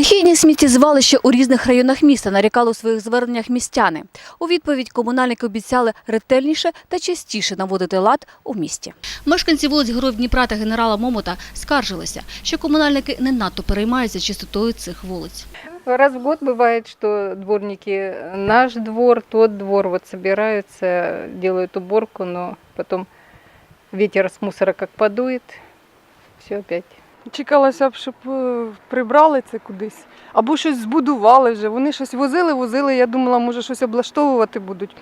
Стихійні сміттєзвалища у різних районах міста нарікали у своїх зверненнях містяни. У відповідь комунальники обіцяли ретельніше та частіше наводити лад у місті. Мешканці вулиць Героїв Дніпра та генерала Момота скаржилися, що комунальники не надто переймаються чистотою цих вулиць. Раз в год бывает, что дворники наш двор, тот двор вот собираются, делают уборку, но потом ветер с мусора как подует, все опять. Чекалося б, щоб е, прибрали це кудись. Або щось збудували вже. Вони щось возили, возили. Я думала, може щось облаштовувати будуть.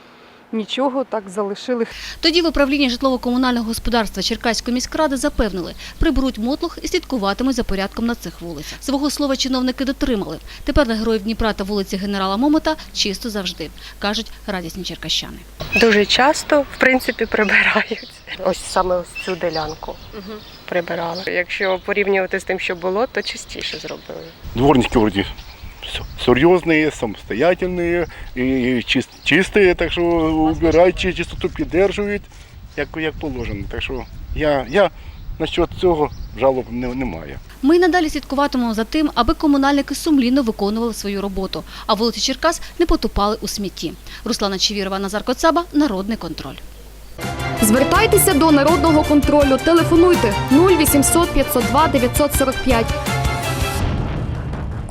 Нічого, так залишили. Тоді в управлінні житлово-комунального господарства Черкаської міськради запевнили, приберуть мотлух і слідкуватимуть за порядком на цих вулицях. Свого слова чиновники дотримали. Тепер на героїв Дніпра та вулиці генерала Момота чисто завжди, кажуть радісні черкащани. Дуже часто, в принципі, прибирають. Ось саме ось цю ділянку прибирали. Якщо порівнювати з тим, що було, то частіше зробили. Дворники вроде с- серьезные, самостоятельные и чис- чистые, так що убирають, чи- чистоту піддержують, як, як положено. Так що я, я насчет цього жалоб не, немає. Ми й надалі слідкуватимемо за тим, аби комунальники сумлінно виконували свою роботу, а вулиці Черкас не потупали у смітті. Руслана Чевірова, Назар Коцаба, Народний контроль. Звертайтеся до народного контролю. Телефонуйте 0800 502 945